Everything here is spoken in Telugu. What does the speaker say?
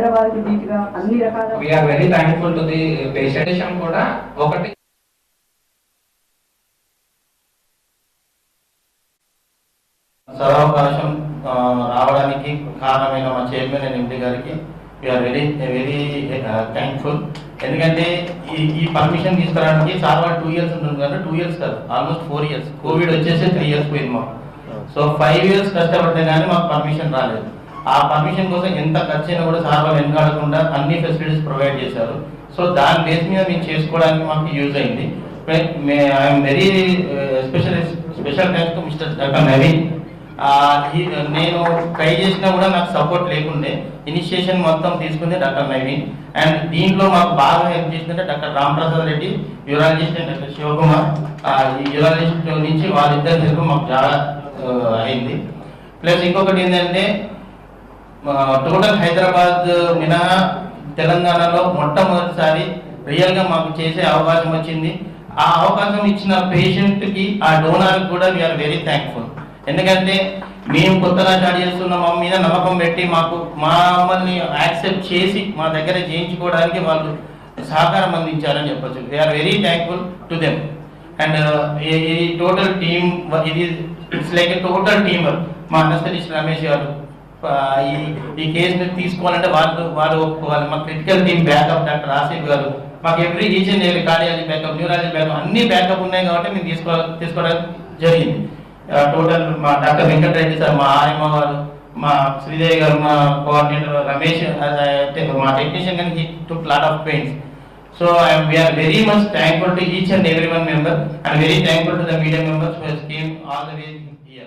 హైదరాబాద్కి ధీటుగా అన్ని రకాల we are very thankful to the patient కూడా. ఒకటి సదవకాశం రావడానికి కారణమైన మా చైర్మన్ అండ్ ఎండి గారికి వీఆర్ వెరీ వెరీ థ్యాంక్ఫుల్ ఎందుకంటే ఈ ఈ పర్మిషన్ తీసుకురావడానికి చాలా టూ ఇయర్స్ ఉంటుంది కదా టూ ఇయర్స్ కాదు ఆల్మోస్ట్ ఫోర్ ఇయర్స్ కోవిడ్ వచ్చేసి త్రీ ఇయర్స్ పోయింది మాకు. సో ఫైవ్ ఇయర్స్ కష్టపడితే కానీ మాకు పర్మిషన్ రాలేదు. ఆ పర్మిషన్ కోసం ఎంత ఖర్చు అయినా కూడా సార్ వాళ్ళు వెనకాడకుండా అన్ని ఫెసిలిటీస్ ప్రొవైడ్ చేశారు. సో దాని బేస్ మీద మేము చేసుకోవడానికి మాకు యూజ్ అయింది. I'm very special special thanks to mister doctor Naveen నేను ట్రై చేసినా కూడా నాకు సపోర్ట్ లేకుండే. ఇనిషియేషన్ మొత్తం తీసుకుంది డాక్టర్ నవీన్ అండ్ దీంట్లో మాకు బాగా హెల్ప్ చేసిందంటే doctor Ram Prasad Reddy urologist and doctor Shivakumar. ఈ యూరాలజిస్ట్ నుంచి వాళ్ళిద్దరి హెల్ప్ మాకు చాలా uh, అయింది. ప్లస్ ఇంకొకటి ఏంటంటే టోటల్ హైదరాబాద్ మినహా తెలంగాణలో మొట్టమొదటిసారి రియల్గా మాకు చేసే అవకాశం వచ్చింది. ఆ అవకాశం ఇచ్చిన పేషెంట్కి ఆ డోనర్కి కూడా వీఆర్ వెరీ థ్యాంక్ఫుల్ ఎందుకంటే మేము కొత్తగా స్టార్ట్ చేస్తున్న మా మీద నమ్మకం పెట్టి మాకు మమ్మల్ని యాక్సెప్ట్ చేసి మా దగ్గర చేయించుకోవడానికి వాళ్ళు సహకారం అందించారని చెప్పొచ్చు. We're very thankful to them and ఈ టోటల్ టీమ్ ఇది ఇట్స్ లైక్ టోటల్ టీమ్ మా అనస్థిస్ట్ రమేష్ గారు ఈ ఈ కేసుని తీసుకోవాలంటే వాళ్ళు వాళ్ళు ఒప్పుకోవాలి. మా critical team backup doctor Asif గారు మాకు every each and cardiology backup neurology backup అన్ని బ్యాకప్ ఉన్నాయి కాబట్టి మేము తీసుకోవాలి తీసుకోవడం జరిగింది. టోటల్ మా డాక్టర్ వెంకటరెడ్డి సార్ మా ఆయమ్మ గారు మా శ్రీదేవి గారు మా కోఆర్డినేటర్ రమేష్ మా టెక్నీషియన్ కానీ took lot of pains so I'm we are very much thankful to each and every one member one very thankful to the media members for scheme all the way all